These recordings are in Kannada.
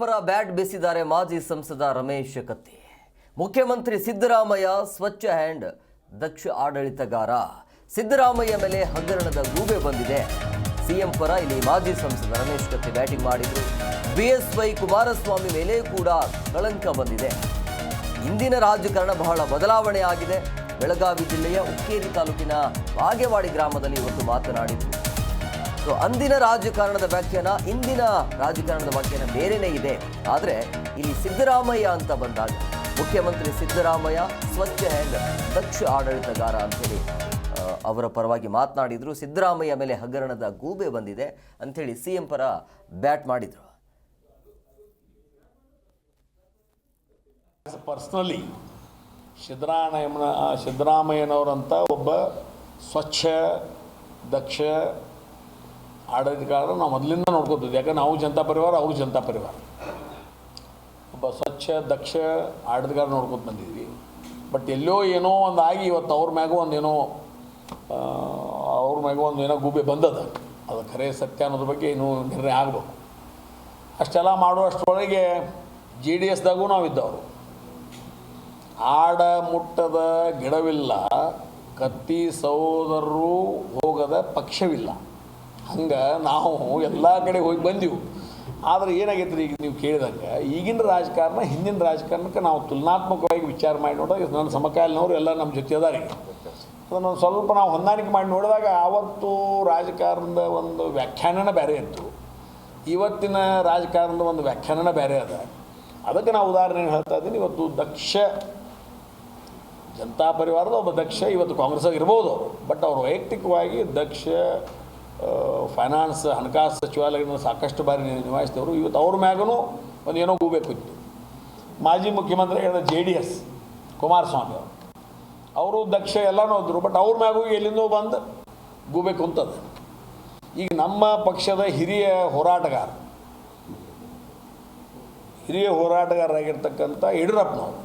ಪರ ಬ್ಯಾಟ್ ಬೀಸಿದ್ದಾರೆ ಮಾಜಿ ಸಂಸದ ರಮೇಶ್ ಕತ್ತಿ. ಮುಖ್ಯಮಂತ್ರಿ ಸಿದ್ದರಾಮಯ್ಯ ಸ್ವಚ್ಛ ಹ್ಯಾಂಡ್ ದಕ್ಷ ಆಡಳಿತಗಾರ. ಸಿದ್ದರಾಮಯ್ಯ ಮೇಲೆ ಹಗರಣದ ಗೂಬೆ ಬಂದಿದೆ. ಸಿಎಂ ಪರ ಇಲ್ಲಿ ಮಾಜಿ ಸಂಸದ ರಮೇಶ್ ಕತ್ತಿ ಬ್ಯಾಟಿಂಗ್ ಮಾಡಿದ್ರು. ಬಿಎಸ್ವೈ ಕುಮಾರಸ್ವಾಮಿ ಮೇಲೆ ಕೂಡ ಕಳಂಕ ಬಂದಿದೆ. ಇಂದಿನ ರಾಜಕಾರಣ ಬಹಳ ಬದಲಾವಣೆ ಆಗಿದೆ. ಬೆಳಗಾವಿ ಜಿಲ್ಲೆಯ ಉಕ್ಕೇರಿ ತಾಲೂಕಿನ ಬಾಗೇವಾಡಿ ಗ್ರಾಮದಲ್ಲಿ ಇವತ್ತು ಮಾತನಾಡಿದರು. ಸೊ ಅಂದಿನ ರಾಜಕಾರಣದ ವ್ಯಾಖ್ಯಾನ ಇಂದಿನ ರಾಜಕಾರಣದ ವ್ಯಾಖ್ಯಾನ ಬೇರೆನೇ ಇದೆ. ಆದರೆ ಇಲ್ಲಿ ಸಿದ್ದರಾಮಯ್ಯ ಅಂತ ಬಂದಾಗ ಮುಖ್ಯಮಂತ್ರಿ ಸಿದ್ದರಾಮಯ್ಯ ಸ್ವಚ್ಛ ಹ್ಯಾಂಡ್ ದಕ್ಷ ಆಡಳಿತಗಾರ ಅಂತೇಳಿ ಆ, ಅವರ ಪರವಾಗಿ ಮಾತನಾಡಿದರು. ಸಿದ್ದರಾಮಯ್ಯ ಮೇಲೆ ಹಗರಣದ ಗೂಬೆ ಬಂದಿದೆ ಅಂಥೇಳಿ ಸಿ ಎಂ ಪರ ಬ್ಯಾಟ್ ಮಾಡಿದರು. ಪರ್ಸ್ನಲಿ ಸಿದ್ದರಾಮಯ್ಯನ ಸಿದ್ದರಾಮಯ್ಯನವರಂಥ ಒಬ್ಬ ಸ್ವಚ್ಛ ದಕ್ಷ ಆಡಳಿತಗಾರರು ನಾವು ಮೊದಲಿಂದ ನೋಡ್ಕೋತಿದ್ವಿ. ಯಾಕಂದ್ರೆ ನಾವು ಜನತಾ ಪರಿವಾರ, ಅವರು ಜನತಾ ಪರಿವಾರ. ಒಬ್ಬ ಸ್ವಚ್ಛ, ದಕ್ಷ ಆಡಳಿತಗಾರ ನೋಡ್ಕೊತ ಬಂದಿದ್ವಿ. ಬಟ್ ಎಲ್ಲೋ ಏನೋ ಒಂದು ಆಗಿ ಇವತ್ತು ಅವ್ರ ಮ್ಯಾಗೂ ಒಂದೇನೋ ಅವ್ರ ಮ್ಯಾಗೂ ಒಂದು ಏನೋ ಗೂಬೆ ಬಂದದ. ಅದು ಖರೆ ಸತ್ಯ ಅನ್ನೋದ್ರ ಬಗ್ಗೆ ಇನ್ನೂ ನಿರ್ಣಯ ಆಗಬೇಕು. ಅಷ್ಟೆಲ್ಲ ಮಾಡುವಷ್ಟರೊಳಗೆ ಜೆ ಡಿ ಎಸ್ದಾಗೂ ನಾವು ಇದ್ದವರು ಆಡ ಮುಟ್ಟದ ಗಿಡವಿಲ್ಲ, ಕತ್ತಿ ಸಹೋದರರು ಹೋಗದ ಪಕ್ಷವಿಲ್ಲ. ಹಂಗೆ ನಾವು ಎಲ್ಲ ಕಡೆ ಹೋಗಿ ಬಂದೆವು. ಆದರೆ ಏನಾಗೈತೆ ಈಗ ನೀವು ಕೇಳಿದಂಗೆ, ಈಗಿನ ರಾಜಕಾರಣ, ಹಿಂದಿನ ರಾಜಕಾರಣಕ್ಕೆ ನಾವು ತುಲನಾತ್ಮಕವಾಗಿ ವಿಚಾರ ಮಾಡಿ ನೋಡಿದಾಗ ನನ್ನ ಸಮಕಾಲಿನವರು ಎಲ್ಲ ನಮ್ಮ ಜೊತೆ ಅದಾರೆ. ಅದನ್ನು ಸ್ವಲ್ಪ ನಾವು ಹೊಂದಾಣಿಕೆ ಮಾಡಿ ನೋಡಿದಾಗ ಆವತ್ತು ರಾಜಕಾರಣದ ಒಂದು ವ್ಯಾಖ್ಯಾನನ ಬೇರೆ ಇತ್ತು. ಇವತ್ತಿನ ರಾಜಕಾರಣದ ಒಂದು ವ್ಯಾಖ್ಯಾನನ ಬೇರೆ ಅದ. ಅದಕ್ಕೆ ನಾವು ಉದಾಹರಣೆ ಹೇಳ್ತಾ ಇದ್ದೀನಿ, ಇವತ್ತು ದಕ್ಷ ಜನತಾ ಪರಿವಾರದ ಒಬ್ಬ ದಕ್ಷ ಇವತ್ತು ಕಾಂಗ್ರೆಸ್ ಇರ್ಬೋದು. ಬಟ್ ಅವರು ವೈಯಕ್ತಿಕವಾಗಿ ದಕ್ಷ ಫೈನಾನ್ಸ್ ಹಣಕಾಸು ಸಚಿವಾಲಯಗಳನ್ನು ಸಾಕಷ್ಟು ಬಾರಿ ನಿಭಾಯಿಸಿದವರು. ಇವತ್ತು ಅವ್ರ ಮ್ಯಾಗೂ ಒಂದು ಏನೋ ಕೂಬೇಕಿತ್ತು ಮಾಜಿ ಮುಖ್ಯಮಂತ್ರಿ ಹೇಳಿದ ಜೆ ಡಿ ಎಸ್ ಕುಮಾರಸ್ವಾಮಿ ಅವರು. ಅವರು ದಕ್ಷ ಎಲ್ಲನೂ ಹೋದರು ಬಟ್ ಅವ್ರ ಮ್ಯಾಗೂ ಎಲ್ಲಿಂದೋ ಬಂದು ಹೋಗಬೇಕು ಕುಂತದ. ಈಗ ನಮ್ಮ ಪಕ್ಷದ ಹಿರಿಯ ಹೋರಾಟಗಾರ, ಹಿರಿಯ ಹೋರಾಟಗಾರರಾಗಿರ್ತಕ್ಕಂಥ ಯಡಿಯೂರಪ್ಪನವರು,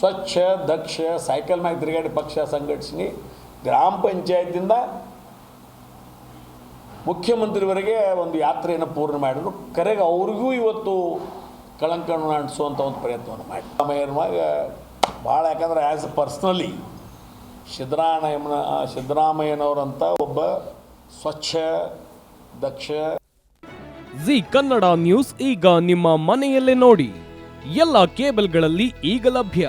ಸ್ವಚ್ಛ, ದಕ್ಷ, ಸೈಕಲ್ ಮ್ಯಾಗ ತಿರುಗಾಡಿ ಪಕ್ಷ ಸಂಘಟಿಸಿ ಗ್ರಾಮ ಪಂಚಾಯತಿಂದ ಮುಖ್ಯಮಂತ್ರಿವರೆಗೆ ಒಂದು ಯಾತ್ರೆಯನ್ನು ಪೂರ್ಣ ಮಾಡಿದ್ರು. ಕರೆಗೆ ಅವ್ರಿಗೂ ಇವತ್ತು ಕಳಂಕಣ ಅಂಟಿಸುವಂಥ ಒಂದು ಪ್ರಯತ್ನವನ್ನು ಮಾಡಿ ಸಮಯವಾಗ ಭಾಳ ಯಾಕಂದ್ರೆ ಆ್ಯಸ್ ಪರ್ಸ್ನಲಿ ಸಿದ್ದರಾಮಯ್ಯನ ಸಿದ್ದರಾಮಯ್ಯನವರಂಥ ಒಬ್ಬ ಸ್ವಚ್ಛ, ದಕ್ಷ. ಜಿ ಕನ್ನಡ ನ್ಯೂಸ್ ಈಗ ನಿಮ್ಮ ಮನೆಯಲ್ಲೇ ನೋಡಿ. ಎಲ್ಲ ಕೇಬಲ್ಗಳಲ್ಲಿ ಈಗ ಲಭ್ಯ.